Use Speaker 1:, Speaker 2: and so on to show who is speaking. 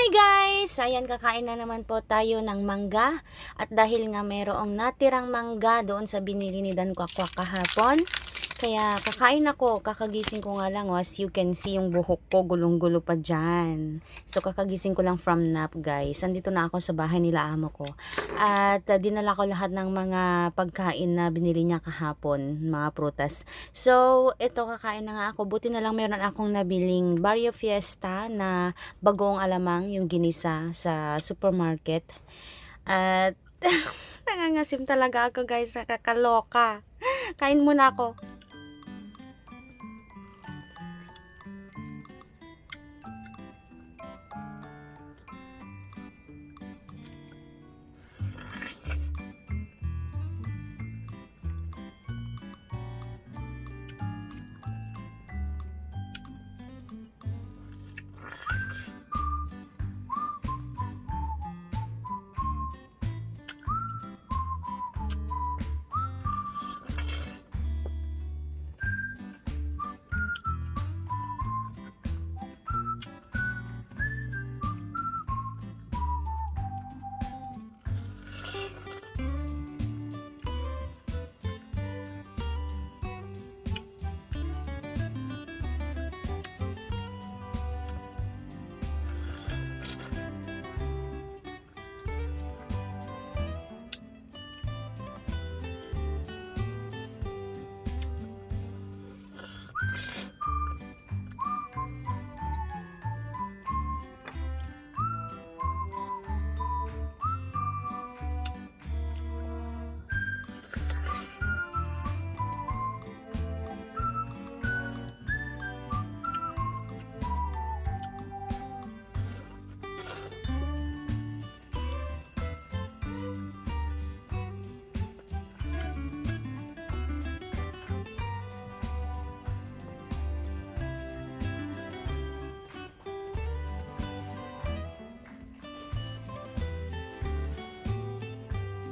Speaker 1: Hi guys! Ayan, kakain na naman po tayo ng mangga. At dahil nga mayroong natirang mangga doon sa binili ni Dan Kwakwak kahapon, kaya kakain ako, kakagising ko nga lang, oh, as you can see yung buhok ko, gulong-gulo pa dyan. So kakagising ko lang from nap guys. Andito na ako sa bahay nila amo ko. At uh, dinala ko lahat ng mga pagkain na binili niya kahapon, mga prutas. So ito kakain na nga ako. Buti na lang meron akong nabiling Barrio Fiesta na bagong alamang yung ginisa sa supermarket. At nangangasim talaga ako guys, nakakaloka. Kain muna ako.